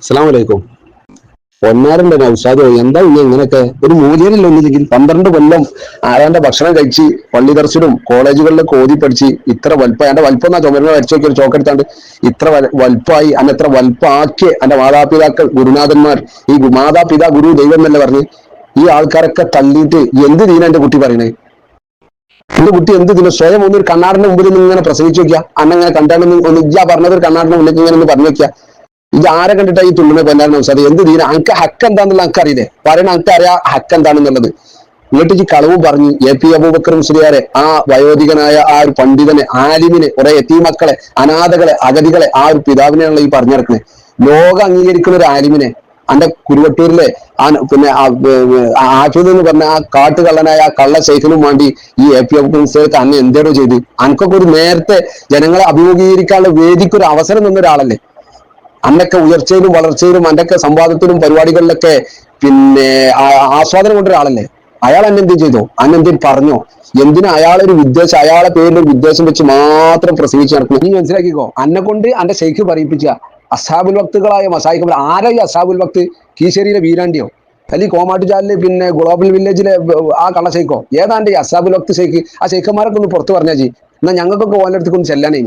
അസ്സാം വലൈക്കും പൊന്നാരന്റെ നൗഷാദോ എന്താ ഇനി ഇങ്ങനെയൊക്കെ? ഒരു മൂല്യനില്ല ഒന്നില്ലെങ്കിൽ പന്ത്രണ്ട് കൊല്ലം ആരാന്റെ ഭക്ഷണം കഴിച്ച് പള്ളി ദർശനും കോളേജുകളിലൊക്കെ ഓതി പഠിച്ച് ഇത്ര വലുപ്പം എന്റെ വലുപ്പം എന്നാ ചുമരുന്ന വരച്ചു നോക്കി ഒരു ചോക്കെടുത്താണ്ട് ഇത്ര വല- വലുപ്പമായി അന്ന് എത്ര വലുപ്പമാക്കിയ എന്റെ മാതാപിതാക്കൾ ഗുരുനാഥന്മാർ ഈ മാതാപിതാ ഗുരു ദൈവം എന്നല്ലേ പറഞ്ഞ് ഈ ആൾക്കാരൊക്കെ തള്ളിയിട്ട് എന്ത് ദീന എന്റെ കുട്ടി പറയണേ? എന്റെ കുട്ടി എന്ത് ദിനം? സ്വയം ഒരു കണ്ണാടിന്റെ മുമ്പിൽ നിന്ന് ഇങ്ങനെ പ്രസവിച്ചു വെക്കുക അന്നങ്ങനെ കണ്ടാണെന്ന് ഒന്ന് ഇജ്ജാ പറഞ്ഞത് ഒരു കണ്ണാടിന്റെ മുന്നിൽ ഇങ്ങനെ ഒന്ന് പറഞ്ഞു വെക്കുക ഇത് ആരെ കണ്ടിട്ടാ ഈ തുള്ളുന്ന പൊന്നാരൻ അത് എന്ത് ദീന? അനക്ക് ഹക്ക് എന്താന്നുള്ള അനക്ക് അറിയില്ലേ? പറയണ അനക്ക് അറിയാം ഹക്ക് എന്താണെന്നുള്ളത്. എന്നിട്ട് ഈ കളവും പറഞ്ഞു എ പി അബൂബക്കർ മുസ്ലിയാരെ ആ വയോധികനായ ആ ഒരു പണ്ഡിതനെ ആലിമിനെ കുറെ എത്തി മക്കളെ അനാഥകളെ അഗതികളെ ആ ഒരു പിതാവിനെയാണല്ലോ ഈ പറഞ്ഞിറക്കുന്നത് ലോകം അംഗീകരിക്കുന്ന ഒരു ആലിമിനെ അന്റെ കുരുവട്ടൂരിലെ ആ പിന്നെ ആഫീദ് എന്ന് പറഞ്ഞ ആ കാട്ടുകള്ളനായ ആ കള്ള ശൈഖിനും വേണ്ടി ഈ എ പി അബൂബക്കർ മുസ്ലിയൊക്കെ അന്ന് എന്തേടോ ചെയ്ത്. അനക്കൊക്കെ ഒരു നേരത്തെ ജനങ്ങളെ അഭിമുഖീകരിക്കാനുള്ള വേദിക്കൊരു അവസരം തന്ന ഒരാളല്ലേ? അന്നൊക്കെ ഉയർച്ചയിലും വളർച്ചയിലും അന്നൊക്കെ സംവാദത്തിലും പരിപാടികളിലൊക്കെ പിന്നെ ആസ്വാദനം കൊണ്ട ഒരാളല്ലേ അയാൾ എന്നെ ചെയ്തു? അന്നെന്തെങ്കിലും പറഞ്ഞോ? എന്തിനാ അയാളൊരു വിദ്വേഷം അയാളെ പേരിൽ ഒരു വിദ്വേഷം വെച്ച് മാത്രം പ്രസംഗിച്ച് നടക്കുന്നു നീ മനസ്സിലാക്കിക്കോ. അന്നെ കൊണ്ട് അന്റെ ശൈഖ് പറയിപ്പിച്ച അസാബുൽ വക്തുകളായ മസായിഖ് ആരാ ഈ അസാബുൽ വക്ത്? കീശേരിയിലെ വീരാണ്ടിയോ? അല്ലെങ്കിൽ കോമാട്ടുചാലിൽ പിന്നെ ഗ്ലോബൽ വില്ലേജിലെ ആ കള്ള ശൈഖോ? ഏതാണ്ട് ഈ അസാബുൽ വക്ത് ശൈഖ്? ആ ഷെയ്ഖന്മാരൊക്കെ ഒന്ന് പുറത്ത് പറഞ്ഞാൽ ജി എന്നാ ഞങ്ങൾക്കൊക്കെ ഓന്റെ അടുത്തേക്ക് ചെല്ലാനേ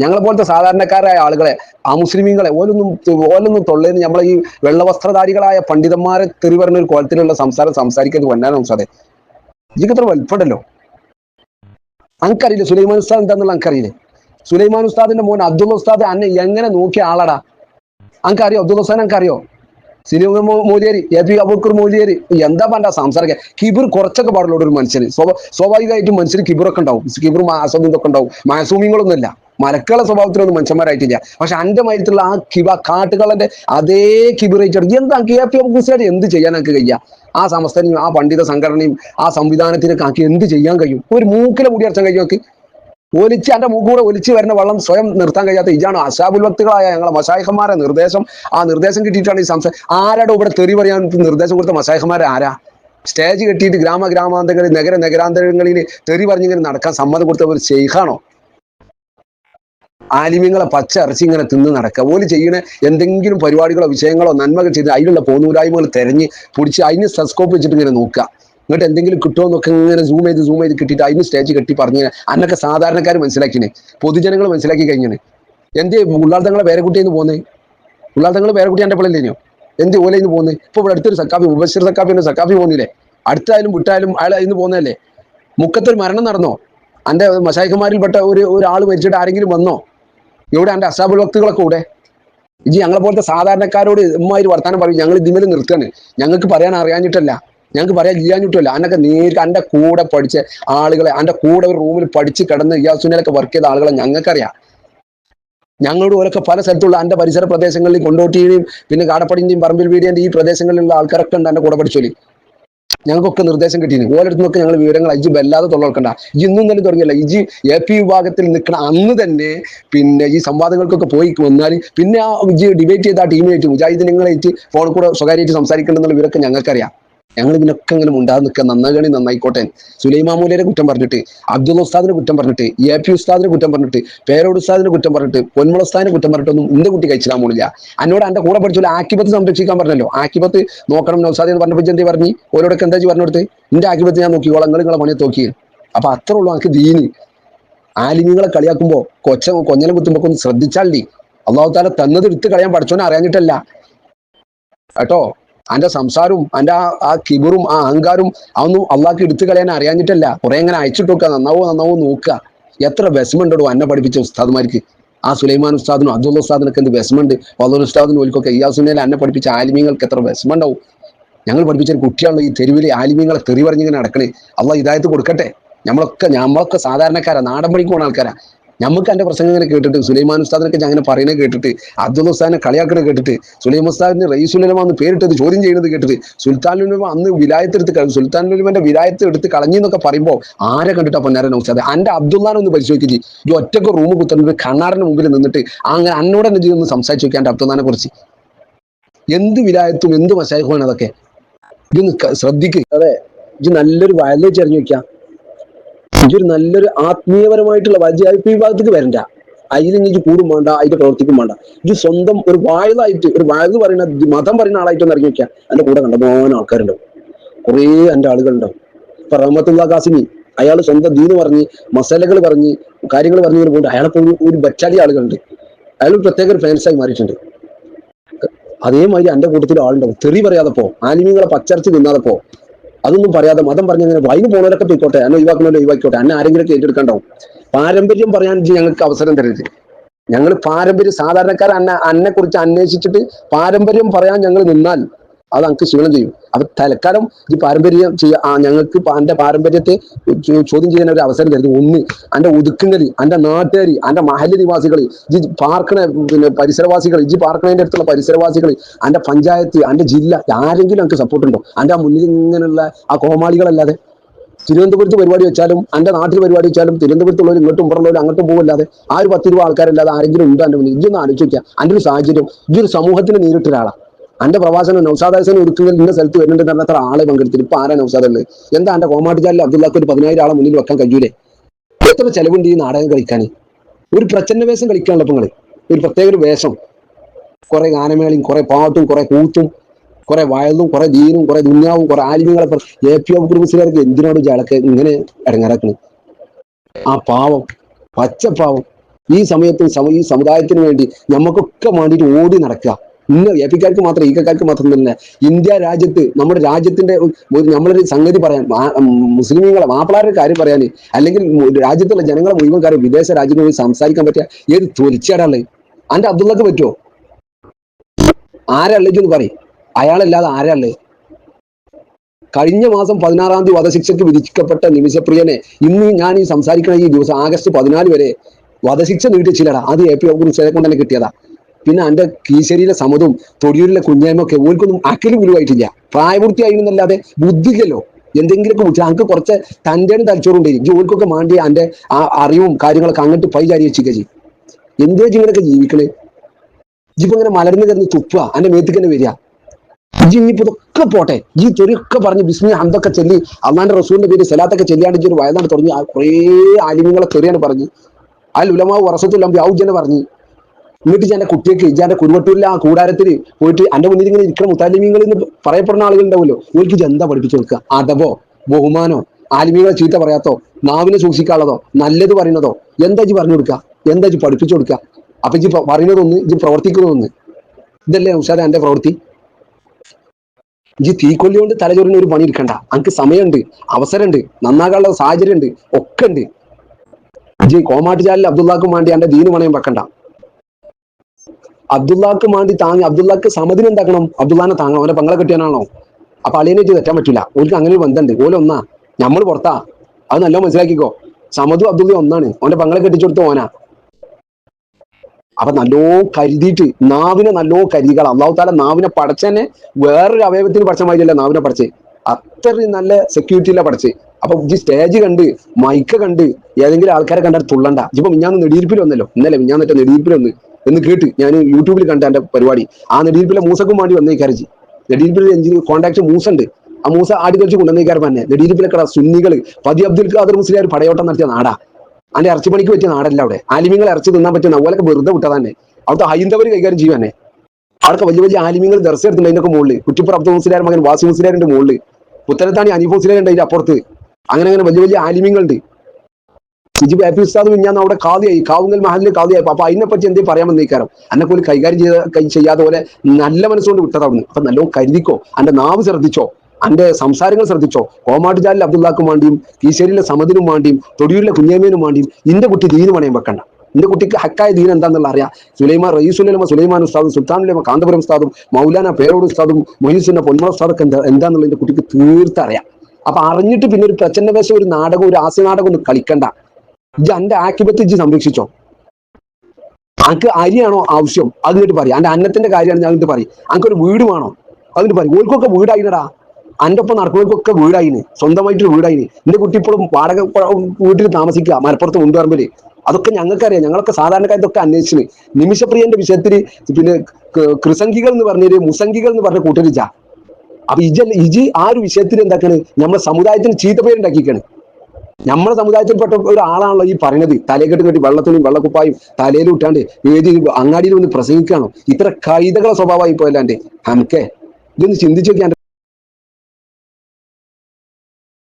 ഞങ്ങളെ പോലത്തെ സാധാരണക്കാരായ ആളുകളെ ആ മുസ്ലിമീങ്ങളെ ഓലൊന്നും ഓലൊന്നും തൊള്ളേന്ന് നമ്മളെ ഈ വെള്ളവസ്ത്രധാരികളായ പണ്ഡിതന്മാരെ തെറി പറഞ്ഞ ഒരു കോലത്തിലുള്ള സംസാരം സംസാരിക്കുന്നത് പൊന്നാൻ സംസാരെ. എനിക്ക് ഇത്ര വലിപ്പമുണ്ടല്ലോ. അനക്കറിയില്ലേ സുലൈമാൻ ഉസ്താദ് എന്താന്നുള്ള അനക്കറിയില്ലേ? സുലൈമാൻ ഉസ്താദിന്റെ മോൻ അബ്ദുൾ ഉസ്താദ് അന്നെ എങ്ങനെ നോക്കിയ ആളാടാ? അനക്കറിയോ? Abdul Ustad അനക്കറിയോ? Cinema Mooliyeri A P Abookar Mooliyeri എന്താ പണ്ട സംസാരിക്കാൻ? കിബിർ കുറച്ചൊക്കെ പാടുള്ളൂ ഒരു മനുഷ്യന്. സ്വാഭ- സ്വാഭാവികമായിട്ടും മനുഷ്യന് കിബിറൊക്കെ ഉണ്ടാവും. കിബിർ അസദിതൊക്കെ ഉണ്ടാവും. മാസൂമിങ്ങളൊന്നുമില്ല മലക്കള സ്വഭാവത്തിലൊന്നും മനുഷ്യന്മാരായിട്ടില്ല. പക്ഷെ അന്റെ മരത്തിലുള്ള ആ കിബ കാട്ടുകളന്റെ അതേ കിബിറേറ്റ് എന്താ കെ പി അബൂക്കർ എന്ത് ചെയ്യാൻ എനിക്ക് കഴിയാ? ആ സമസ്തനെയും ആ പണ്ഡിത സംഘടനയും ആ സംവിധാനത്തിനൊക്കെ ആക്കി എന്ത് ചെയ്യാൻ കഴിയും? ഒരു മൂക്കിലെ മുടി അടച്ചാൻ കഴിയും നോക്കി ഒലിച്ച് എന്റെ മൂക്കൂടെ ഒലിച്ച് വരുന്ന വെള്ളം സ്വയം നിർത്താൻ കഴിയാത്ത ഇജാണ് അശാബുൽ ഭക്തികളായ ഞങ്ങളെ മഷായിഖന്മാരെ നിർദ്ദേശം. ആ നിർദ്ദേശം കിട്ടിയിട്ടാണ് ഈ സംസ്ഥാനം ആരാടോ ഇവിടെ തെറി പറയാൻ നിർദ്ദേശം കൊടുത്ത മഷായിഖന്മാരെ ആരാ? സ്റ്റേജ് കെട്ടിയിട്ട് ഗ്രാമ ഗ്രാമാന്തരങ്ങളിൽ നഗര നഗരാന്തരങ്ങളിൽ തെറി പറഞ്ഞിങ്ങനെ നടക്കാൻ സമ്മതം കൊടുത്ത ഒരു ഷെയ്ഖാണോ ആലിമ്യങ്ങളെ പച്ച ഇറച്ചി ഇങ്ങനെ തിന്ന് നടക്കുക. ഓൽ ചെയ്യണ എന്തെങ്കിലും പരിപാടികളോ വിഷയങ്ങളോ നന്മകൾ ചെയ്ത് അതിലുള്ള പോന്നൂരായ്മകൾ തെരഞ്ഞ് പിടിച്ച് അതിന് സ്റ്റെസ്കോപ്പ് വെച്ചിട്ട് ഇങ്ങനെ നോക്കുക. എന്നിട്ട് എന്തെങ്കിലും കിട്ടുമോ എന്നൊക്കെ ഇങ്ങനെ സൂം ചെയ്ത് സൂം ചെയ്ത് കിട്ടിയിട്ട് അതിന് സ്റ്റേജ് കെട്ടി പറഞ്ഞു അന്നൊക്കെ സാധാരണക്കാർ മനസ്സിലാക്കിനെ. പൊതുജനങ്ങൾ മനസ്സിലാക്കി കഴിഞ്ഞാണ് എന്തേ ഉള്ളാർത്തങ്ങളെ പേരക്കുട്ടിയെന്ന് ഉള്ളാർത്ഥങ്ങൾ ഉള്ളാർത്തങ്ങൾ പേരക്കുട്ടി എന്റെ പിള്ളേനോ എന്ത് ഓല ഇന്ന് പോകുന്നത് ഇപ്പൊ ഇവിടെ അടുത്തൊരു സക്കാഫി ഉപശ്ര സക്കാഫി ഉണ്ട് സക്കാഫി പോകുന്നില്ലേ അടുത്തായാലും വിട്ടായാലും അയാൾ അതിന് പോകുന്നതല്ലേ മുക്കത്തൊരു മരണം നടന്നോ? അന്റെ മശായിഖന്മാരിൽപ്പെട്ട ഒരു ഒരാൾ മരിച്ചിട്ട് ആരെങ്കിലും വന്നോ? ഇവിടെ എന്റെ അസാബുൽ കൂടെ. ഇജി ഞങ്ങളെ പോലത്തെ സാധാരണക്കാരോട് ഇമ്മാതിരി വർത്താനം പറയും ഞങ്ങൾ ഇതിമേൽ നിർത്തുകയാണ്. ഞങ്ങൾക്ക് പറയാൻ അറിയാഞ്ഞിട്ടല്ല. ഞങ്ങൾക്ക് പറയാൻ ചെയ്യാഞ്ഞിട്ടല്ല. അന്നൊക്കെ നേരിട്ട് എന്റെ കൂടെ പഠിച്ച ആളുകളെ എന്റെ കൂടെ ഒരു റൂമിൽ പഠിച്ച് കിടന്ന് ഇയാസുനൊക്കെ വർക്ക് ചെയ്ത ആളുകളെ ഞങ്ങൾക്കറിയാം. ഞങ്ങളോട് ഓരൊക്കെ പല സ്ഥലത്തുള്ള എന്റെ പരിസര പ്രദേശങ്ങളിൽ കൊണ്ടോട്ടിയുടെയും പിന്നെ കാടപ്പടിന്റെയും പറമ്പിൽ വീടിയന്റെ ഈ പ്രദേശങ്ങളിലുള്ള ആൾക്കാരൊക്കെ ഉണ്ട് എന്റെ കൂടെ പഠിച്ചോലി. ഞങ്ങൾക്കൊക്കെ നിർദ്ദേശം കിട്ടിയിരുന്നു ഓരോരുത്തർക്കൊക്കെ ഞങ്ങൾ വിവരങ്ങൾ ഇജി വല്ലാതെ തൊള്ളർക്കണ്ട ഇന്നും തന്നെ തുടങ്ങിയല്ല. ഇജി എ പി വിഭാഗത്തിൽ നിൽക്കണ അന്ന് തന്നെ പിന്നെ ഈ സംവാദങ്ങൾക്കൊക്കെ പോയി വന്നാൽ പിന്നെ ആ ഇജി ഡിബേറ്റ് ചെയ്ത ആ ടീമായിട്ട് മുജാഹിദ് നിങ്ങളായിട്ട് ഫോണിൽ കൂടെ സ്വകാര്യമായിട്ട് സംസാരിക്കണമെന്നുള്ള വിവരമൊക്കെ ഞങ്ങൾക്കറിയാം. ഞങ്ങൾ ഇതിനൊക്കെ ഇങ്ങനെ ഉണ്ടാതെ നിൽക്കുക. നന്നാകണി നന്നായിക്കോട്ടെ. സുലൈമാമൂലയുടെ കുറ്റം പറഞ്ഞിട്ട് അബ്ദുൽ ഉസ്താദിനെ കുറ്റം പറഞ്ഞിട്ട് എ പി ഉസ്താദിനെ കുറ്റം പറഞ്ഞിട്ട് പേരോട് ഉസ്താദിനെ കുറ്റം പറഞ്ഞിട്ട് പൊന്മുള ഉസ്താദിനെ കുറ്റം പറഞ്ഞിട്ടൊന്നും എന്റെ കുട്ടി കഴിച്ചിടാൻ മൂലില്ല എന്നോട് എന്റെ കൂടെ പഠിച്ചു ആക്കിപത്ത് സംരക്ഷിക്കാൻ പറഞ്ഞല്ലോ. ആക്കിപത്ത് നോക്കണം നൗസാദിന്ന് പറഞ്ഞപ്പോൾ പറഞ്ഞു? ഓരോടൊക്കെ എന്താ പറഞ്ഞു കൊടുത്ത് എന്റെ ആക്കിപത്ത് ഞാൻ നോക്കിക്കോളാം നിങ്ങൾ നിങ്ങളെ പണിയെ നോക്കി. അപ്പൊ അത്ര ഉള്ളൂ എനിക്ക് ദീന്. ആലിമ്യങ്ങളെ കളിയാക്കുമ്പോ കൊച്ച കൊഞ്ഞനെ കുത്തുമ്പോ ഒന്ന് ശ്രദ്ധിച്ചാൽ അള്ളാഹു താല തന്നത് എടുത്ത് കളയാൻ പഠിച്ചോനെ അറിയാഞ്ഞിട്ടല്ല. കേട്ടോ? അന്റെ സംസാരവും അന്റെ ആ ആ കിബറും ആ അഹങ്കാരവും അതൊന്നും അള്ളാഹ്ക്ക് എടുത്തു കളയാൻ അറിയാഞ്ഞിട്ടല്ല. കുറെ ഇങ്ങനെ അയച്ചിട്ട് നോക്കുക. നന്നാവോ നന്നാവോ നോക്കുക. എത്ര വിഷമുണ്ടോ എന്നെ പഠിപ്പിച്ച ഉസ്താദ്മാർക്ക്. ആ സുലൈമാൻ ഉസ്താദിനും അബ്ദുള്ള ഉസ്താദിനൊക്കെ എന്ത് വിഷമുണ്ട് വല്ലൂർ ഉസ്താദിനും ഓൽക്കൊക്കെ ഇയാസുനേൽ എന്നെ പഠിപ്പിച്ച ആലിമീങ്ങൾക്ക് എത്ര വിഷമുണ്ടാവും ഞങ്ങൾ പഠിപ്പിച്ച കുട്ടിയാണല്ലോ ഈ തെരുവിലെ ആലിമീങ്ങളെ തെറി പറഞ്ഞിങ്ങനെ നടക്കണേ. അള്ളാഹ് ഇതായത് കൊടുക്കട്ടെ. നമ്മളൊക്കെ നമ്മളൊക്കെ സാധാരണക്കാരാ. നാടൻ പണിക്ക് പോണ ആൾക്കാരാ. നമുക്ക് എന്റെ പ്രസംഗം ഇങ്ങനെ കേട്ടിട്ട് സുലൈമാൻ ഉസ്താദിനൊക്കെ ഞാൻ അങ്ങനെ പറയുന്നത് കേട്ടിട്ട് അബ്ദുൽ ഉസ്താദിനെ കളിയാക്കണേ കേട്ടിട്ട് സുലൈം ഉസ്താദിന് റയീസുലമ പേരിട്ടത് ചോദ്യം ചെയ്യുന്നത് കേട്ടിട്ട് സുൽത്താനുലമ അന്ന് വിലായത്തെടുത്ത് സുൽത്താനുലമന്റെ വിലായത്ത് എടുത്ത് കളഞ്ഞു എന്നൊക്കെ പറയുമ്പോൾ ആരെ കണ്ടിട്ടാ പൊന്നാരൻ ഉസ്താദ് അന്റെ അബ്ദുല്ലാനെ ഒന്ന് പരിശോധിച്ച് ഈ ഒറ്റയ്ക്ക് റൂം കുത്തുന്നത് കണ്ണാറിന് മുമ്പിൽ നിന്നിട്ട് അങ്ങനെ അന്നോട് എന്നെ ഒന്ന് സംസാരിച്ചു നോക്കിയാൽ എന്റെ അബ്ദുല്ലാനെ കുറിച്ച്. എന്ത് വിലായത്തും എന്ത് മസായഹമാണ് അതൊക്കെ? ഇതൊന്ന് ശ്രദ്ധിക്കുക അതെ ഇത് നല്ലൊരു വയലേജ് അറിഞ്ഞു വെക്കാം ഇതൊരു നല്ലൊരു ആത്മീയപരമായിട്ടുള്ള വജ്ജ വിഭാഗത്തേക്ക് വരണ്ട. അതിൽ ഇനി കൂടും വേണ്ട അതിന്റെ പ്രവർത്തിക്കും വേണ്ട. ഇത് സ്വന്തം ഒരു വായതായിട്ട് ഒരു വായത് പറയുന്ന മതം പറയുന്ന ആളായിട്ട് ഒന്ന് ഇറങ്ങി വെക്കാം എന്റെ കൂടെ കണ്ടമാനം ആൾക്കാരുണ്ടാവും. കുറേ എന്റെ ആളുകളുണ്ടാവും. ഇപ്പൊ റഹ്മത്തുള്ള കാസിമി അയാൾ സ്വന്തം ദീന് പറഞ്ഞ് മസാലകൾ പറഞ്ഞ് കാര്യങ്ങൾ പറഞ്ഞു പോകുമ്പോൾ അയാളെ ഒരു ഒരു ബറ്റാലി ആളുകളുണ്ട്. അയാൾ പ്രത്യേക ഒരു ഫാൻസായി മാറിയിട്ടുണ്ട്. അതേമാതിരി എന്റെ കൂട്ടത്തിൽ ആളുണ്ടാവും. തെറി പറയാതെ പോ. ആലിമീങ്ങളെ പച്ചറച്ച് തിന്നാതെ പോ. അതൊന്നും പറയാതെ മതം പറഞ്ഞ അങ്ങനെ വൈകി പോണവരൊക്കെ പോയിക്കോട്ടെ. എന്നെ ഒഴിവാക്കണോ ഒഴിവാക്കിക്കോട്ടെ. എന്നെ ആരെങ്കിലും ഏറ്റെടുക്കണ്ടാവും. പാരമ്പര്യം പറയാൻ ഞങ്ങൾക്ക് അവസരം തരരുത്. ഞങ്ങൾ പാരമ്പര്യം സാധാരണക്കാർ അന്നെ അന്നെ കുറിച്ച് അന്വേഷിച്ചിട്ട് പാരമ്പര്യം പറയാൻ ഞങ്ങൾ നിന്നാൽ അത് നമുക്ക് ക്ഷീണം ചെയ്യും. അപ്പൊ തൽക്കാലം ഈ പാരമ്പര്യം ചെയ്യ ആ ഞങ്ങൾക്ക് എന്റെ പാരമ്പര്യത്തെ ചോദ്യം ചെയ്യാൻ ഒരു അവസരം തരുന്നു. ഒന്ന് എന്റെ ഒതുക്കുന്നതിൽ എന്റെ നാട്ടുകാർ എന്റെ മഹല്ല് നിവാസികൾ ഈ പാർക്കണ പിന്നെ പരിസരവാസികൾ ഈ പാർക്കണേന്റെ അടുത്തുള്ള പരിസരവാസികൾ എന്റെ പഞ്ചായത്ത് എന്റെ ജില്ല ആരെങ്കിലും നമുക്ക് സപ്പോർട്ട് ഉണ്ടോ? എന്റെ ആ മുന്നിൽ ഇങ്ങനെയുള്ള ആ കോമാളികളല്ലാതെ. തിരുവനന്തപുരത്ത് പരിപാടി വെച്ചാലും എന്റെ നാട്ടിൽ പരിപാടി വെച്ചാലും തിരുവനന്തപുരത്തുള്ളവർ ഇങ്ങോട്ടും പുറമുള്ളവർ അങ്ങോട്ടും പോകില്ലാതെ ആ ഒരു പത്ത് രൂപ ആൾക്കാരല്ലാതെ ആരെങ്കിലും ഉണ്ടോ എന്റെ മുന്നിൽ? ഇതൊന്ന് ആലോചിക്കുക എന്റെ ഒരു സാഹചര്യം ഈ ഒരു സമൂഹത്തിന് നേരിട്ട ഒരാളാണ് അന്റെ പ്രവാസനം നൗസാദാസിനെ ഒരുക്കുന്നത് ഇന്ന സ്ഥലത്ത് വരുന്നുണ്ട് പറഞ്ഞ അത്ര ആളെ പങ്കെടുത്തിട്ട് ഇപ്പൊ ആരാ നൗസാദുള്ളത് എന്താ എന്റെ കോമാട്ടിച്ചാലിൽ അബ്ദുള്ളക്ക് ഒരു പതിനായിരം ആളെ മുന്നിൽ വെക്കാൻ കഴിയൂലേ? എത്ര ചെലവുണ്ട് ഈ നാടകം കളിക്കാൻ ഒരു പ്രച്ഛന്ന വേഷം കളിക്കാനുള്ള നിങ്ങൾ. ഒരു പ്രത്യേക ഒരു വേഷം. കുറെ ഗാനമേളയും കുറെ പാട്ടും കുറെ കൂത്തും കുറെ വയലും കുറെ ദീനും കുറെ ദുന്യാവും കുറെ ആലിമ്യങ്ങളെ എ പി ഒ കുറുബുസിലാർക്ക് എന്തിനോട് ജാളക്ക് ഇങ്ങനെ ഇടങ്ങാറാക്കണ് ആ പാവം പച്ചപ്പാവം ഈ സമയത്തും സമ- ഈ സമുദായത്തിന് വേണ്ടി നമുക്കൊക്കെ വേണ്ടിയിട്ട് ഓടി നടക്കുക. ഇന്ന് എ പിക്കാർക്ക് മാത്രം ഈക്കാർക്ക് മാത്രം തന്നെ. ഇന്ത്യ രാജ്യത്ത് നമ്മുടെ രാജ്യത്തിന്റെ നമ്മളൊരു സംഗതി പറയാൻ മുസ്ലിമീങ്ങളെ മാപ്പിളാരുടെ കാര്യം പറയാൻ അല്ലെങ്കിൽ രാജ്യത്തുള്ള ജനങ്ങളെ മുഴുവൻ കാര്യം വിദേശ രാജ്യങ്ങളിൽ സംസാരിക്കാൻ പറ്റിയ ഏത് തൊലിച്ചാടാൾ അന്റെ അബ്ദുള്ളക്ക് പറ്റുമോ ആരല്ലേ എന്ന് പറയും. അയാളല്ലാതെ ആരല്ലേ കഴിഞ്ഞ മാസം പതിനാറാം തീയതി വധശിക്ഷയ്ക്ക് വിധിക്കപ്പെട്ട നിമിഷപ്രിയനെ ഇന്ന് ഞാൻ ഈ സംസാരിക്കുന്ന ഈ ദിവസം ആഗസ്റ്റ് പതിനാല് വരെ വധശിക്ഷ നീട്ടിച്ചില്ലടാ അത് എ പി ഓഫീസറെ കൊണ്ട് തന്നെ കിട്ടിയതാ. പിന്നെ അന്റെ കീശേരിയിലെ സമതും തൊടിയൂരിലെ കുഞ്ഞായ്മൊക്കെ ഓൽക്കൊന്നും അക്കലും ഗുരുവായിട്ടില്ല പ്രായപൂർത്തിയായിരുന്നല്ലാതെ ബുദ്ധിയില്ലല്ലോ. എന്തെങ്കിലുമൊക്കെ വിളിച്ചാൽ അങ്ങക്ക് കുറച്ച് തന്റെ തലച്ചോറുണ്ട് ജോലിക്കൊക്കെ മാണ്ടി അന്റെ ആ അറിവും കാര്യങ്ങളൊക്കെ അങ്ങോട്ട് പൈചാരി വെച്ചിരിക്കുക ചെയ്യും എന്തേ ജീവനൊക്കെ ജീവിക്കണേ? ഇജിപ്പോ ഇങ്ങനെ മലർന്നു കിടന്ന് തുപ്പുക അന്റെ മേത്തേക്ക് തന്നെ വരിക. ഇജി ഇനിയിപ്പോ ഇതൊക്കെ പോട്ടെ. ഈ തൊരിയൊക്കെ പറഞ്ഞ് ബിസ്മി അന്തൊക്കെ ചെല്ലി അള്ളാന്റെ റസൂലിന്റെ പേര് സലാത്തൊക്കെ ചെല്ലിയാണ്ട് ഒരു വയനാട് തുടങ്ങി. കുറേ ആലിമ്യങ്ങളെ തെറിയാണ് പറഞ്ഞ്. ആ ഉലമാവ് വറസത്തുല്ലാം ഔജനെ പറഞ്ഞ്. എന്നിട്ട് ഞാൻ കുട്ടിയൊക്കെ ഇജാന്റെ കുരുവട്ടൂരിലെ ആ കൂടാരത്തിൽ പോയിട്ട് എന്റെ മുന്നിൽ ഇങ്ങനെ ഇരിക്കുന്ന മുത്താലിമീങ്ങൾ എന്ന് പറയപ്പെടുന്ന ആളുകൾ ഉണ്ടാവുമല്ലോ. ഓർക്ക് ഇത് എന്താ പഠിപ്പിച്ചു കൊടുക്കുക അതവോ ബഹുമാനോ? ആലിമീകളെ ചീത്ത പറയാത്തോ? നാവിനെ സൂക്ഷിക്കാനുള്ളതോ? നല്ലത് പറയുന്നതോ? എന്താ ഇജ് പറഞ്ഞു കൊടുക്കുക എന്താ ഇജ് പഠിപ്പിച്ചു കൊടുക്കുക അപ്പൊ ഇജ് പറയുന്നതൊന്ന് ഇജ് പ്രവർത്തിക്കുന്നതൊന്ന്. ഇതല്ലേ ഉഷാദ എന്റെ പ്രവൃത്തി? ഇജ് തീക്കൊല്ലി കൊണ്ട് തലചൊറിന് ഒരു പണി എടുക്കണ്ട. അനക്ക് സമയമുണ്ട് അവസരമുണ്ട് നന്നാകാനുള്ള സാഹചര്യം ഉണ്ട് ഒക്കെ ഉണ്ട്. ഇജ് കോമാട്ടുചാലിൽ അബ്ദുള്ളാക്കും വേണ്ടി എന്റെ ദീന് പണയം വെക്കണ്ട. അബ്ദുള്ളാക്ക് വേണ്ടി താങ്ങി അബ്ദുള്ളാക്ക് സമതിന് എന്താക്കണം? അബ്ദുള്ളാനെ താങ്ങണം അവനെ പങ്കളെ കെട്ടിയാനാണോ അപ്പൊ അളിയനെ ഇത് തെറ്റാൻ പറ്റില്ല ഓർക്ക് അങ്ങനെ ഒരു ബന്ധമുണ്ട് ഓല ഒന്നാ നമ്മൾ പുറത്താ. അത് നല്ല മനസ്സിലാക്കിക്കോ. സമതു അബ്ദുള്ള ഒന്നാണ്. അവന്റെ പങ്കളെ കെട്ടിച്ചെടുത്ത് ഓനാ. അപ്പൊ നല്ലോ കരുതിയിട്ട് നാവിനെ നല്ലോ കരുതികൾ അള്ളാഹു താല നാവിനെ പടച്ചനെ വേറൊരു അവയവത്തിന് പഠിച്ച മാതിരിയല്ല നാവിനെ പഠിച്ചേ അത്രയും നല്ല സെക്യൂരിറ്റിയിലാണ് പഠിച്ച് അപ്പൊ ഈ സ്റ്റേജ് കണ്ട് മൈക്ക് കണ്ട് ഏതെങ്കിലും ആൾക്കാരെ കണ്ടാൽ തുള്ളണ്ട. ഇപ്പൊ മിഞ്ഞാന്ന് നെടിയിരിപ്പിൽ വന്നല്ലോ. ഇന്നലെ മിഞ്ഞാന്നിട്ട് നെടിയിരിപ്പിൽ വന്ന്. എന്ന് കേട്ട് ഞാൻ യൂട്യൂബിൽ കണ്ട എന്റെ പരിപാടി. ആ നെടിയിരിപ്പിലെ മൂസക്കും വേണ്ടി വന്നേക്കാരിച്ച് നെടിയിരിപ്പിലെ എഞ്ചിന് കോൺടാക്ട് മൂസ ഉണ്ട് ആ മൂസ ആടി കളിച്ച് കൊണ്ടുവന്നേക്കാർ തന്നെ കട സുന്നികൾ പതി അബ്ദുൽ ഖാദർ മുസ്ലിയാർ പടയോട്ടം നടത്തിയ നാടാ. അതിന്റെ ഇറച്ചിപ്പണിക്ക് പറ്റിയ നാടല്ല അവിടെ. ആലിമ്യങ്ങൾ ഇറച്ചി തിന്നാൻ പറ്റുന്ന അതുപോലൊക്കെ വെറുതെ വിട്ടാ തന്നെ അവിടുത്തെ ഹൈന്ദവർ കൈകാര്യം ചെയ്യുവാനെ അവിടുത്തെ വലിയ വലിയ ആലിമ്യങ്ങൾ ദർശനം എടുത്തിട്ടുണ്ട് അതിനൊക്കെ മുകളിൽ കുറ്റിപ്പുറ അബ്ദുൾ മുസ്ലിയാർ മകൻ വാസി മുസ്ലിയാറിന്റെ മുകളിൽ പുത്തനത്താണി അനീഫ് മുസ്ലിയാർ ഉണ്ട് അപ്പുറത്ത്. അങ്ങനെ അങ്ങനെ വലിയ വലിയ ആലിമ്യങ്ങളുണ്ട് സിജി ആപ്പി ഉസ്താദ് ഞാൻ അവിടെ കാതിയായി കാവുങ്ങൽ മഹലിൽ കാതിയായി അപ്പൊ അതിനെ പറ്റി എന്തേ പറയാൻ നീക്കാരം എന്നെ പോലും കൈകാര്യം ചെയ്ത ചെയ്യാതെ പോലെ നല്ല മനസ്സുകൊണ്ട് വിട്ടത് അപ്പൊ നല്ലോണം കരുതിക്കോ അന്റെ നാവ് ശ്രദ്ധിച്ചോ അന്റെ സംസാരങ്ങൾ ശ്രദ്ധിച്ചോ. കോമാട്ടുചാലിൽ അബ്ദുള്ളാക്കും വേണ്ടിയും കീശേരിയിലെ സമതിനും വേണ്ടിയും തൊടിയൂരിലെ കുഞ്ഞേമേനും വേണ്ടിയും ഇന്റെ കുട്ടി ദീന് പണയം വെക്കണ്ട. എന്റെ കുട്ടിക്ക് ഹക്കായ ദീൻ എന്താണെന്നുള്ള അറിയാ. സുലൈമാൻ റയീസുലമ സുലൈമാൻ ഉസ്താദും സുൽത്താനുലമ കാന്തപുരം ഉസ്താദും മൗലാന പേരോട് ഉസ്താദും മൊഹീസുന്ന പൊന്മള ഉസ്താദൊക്കെ എന്താ എന്താണെന്നുള്ള എന്റെ കുട്ടിക്ക് തീർത്തറിയാം. അപ്പൊ അറിഞ്ഞിട്ട് പിന്നെ ഒരു പ്രചന്നവേശം ഒരു നാടകം ഒരു ആസ്യ നാടകം ഒന്ന് കളിക്കണ്ട. ഇജ്ജ് ആക്കിപത്യം ഇജ്ജ് സംരക്ഷിച്ചോ? അനക്ക് അരിയാണോ ആവശ്യം? അതിട്ട് പറയും. എന്റെ അന്നത്തിന്റെ കാര്യമാണ് ഞാൻ എന്നിട്ട് പറയും. അനക്ക് ഒരു വീട് വേണോ? അതിന് പറയും. ഓർക്കൊക്കെ വീടായിനടാ. അന്റെ ഒപ്പം നടക്കുന്നവർക്കൊക്കെ വീടായിന്. സ്വന്തമായിട്ട് വീടായിന്. എന്റെ കുട്ടി ഇപ്പോഴും വാടക വീട്ടിൽ താമസിക്കുക മലപ്പുറത്ത് മുൻപറമ്പിൽ അതൊക്കെ ഞങ്ങൾക്കറിയാം. ഞങ്ങളൊക്കെ സാധാരണക്കാർ ഇതൊക്കെ അന്വേഷിച്ചിന്. നിമിഷപ്രിയന്റെ വിഷയത്തിൽ പിന്നെ കൃസംഗികൾ എന്ന് പറഞ്ഞൊരു മുസംഗികൾ എന്ന് പറഞ്ഞ കൂട്ടരിച്ച അപ്പൊ ഇജ ഇജി ആ ഒരു വിഷയത്തിൽ എന്താക്കാണ്? നമ്മുടെ സമുദായത്തിന് ചീത്തപ്പേരുണ്ടാക്കിക്കാണ് നമ്മുടെ സമുദായത്തിൽപ്പെട്ട ഒരാളാണല്ലോ ഈ പറയുന്നത് തലയെക്കെട്ട് കെട്ടി വെള്ളത്തുണിയും വെള്ളക്കുപ്പായും തലയിൽ വിട്ടാണ്ട് ഏത് അങ്ങാടിയിൽ വന്ന് പ്രസംഗിക്കുകയാണോ? ഇത്ര കൈതകളെ സ്വഭാവമായി പോയല്ലാണ്ട് നമുക്കേ ഇതൊന്ന് ചിന്തിച്ചു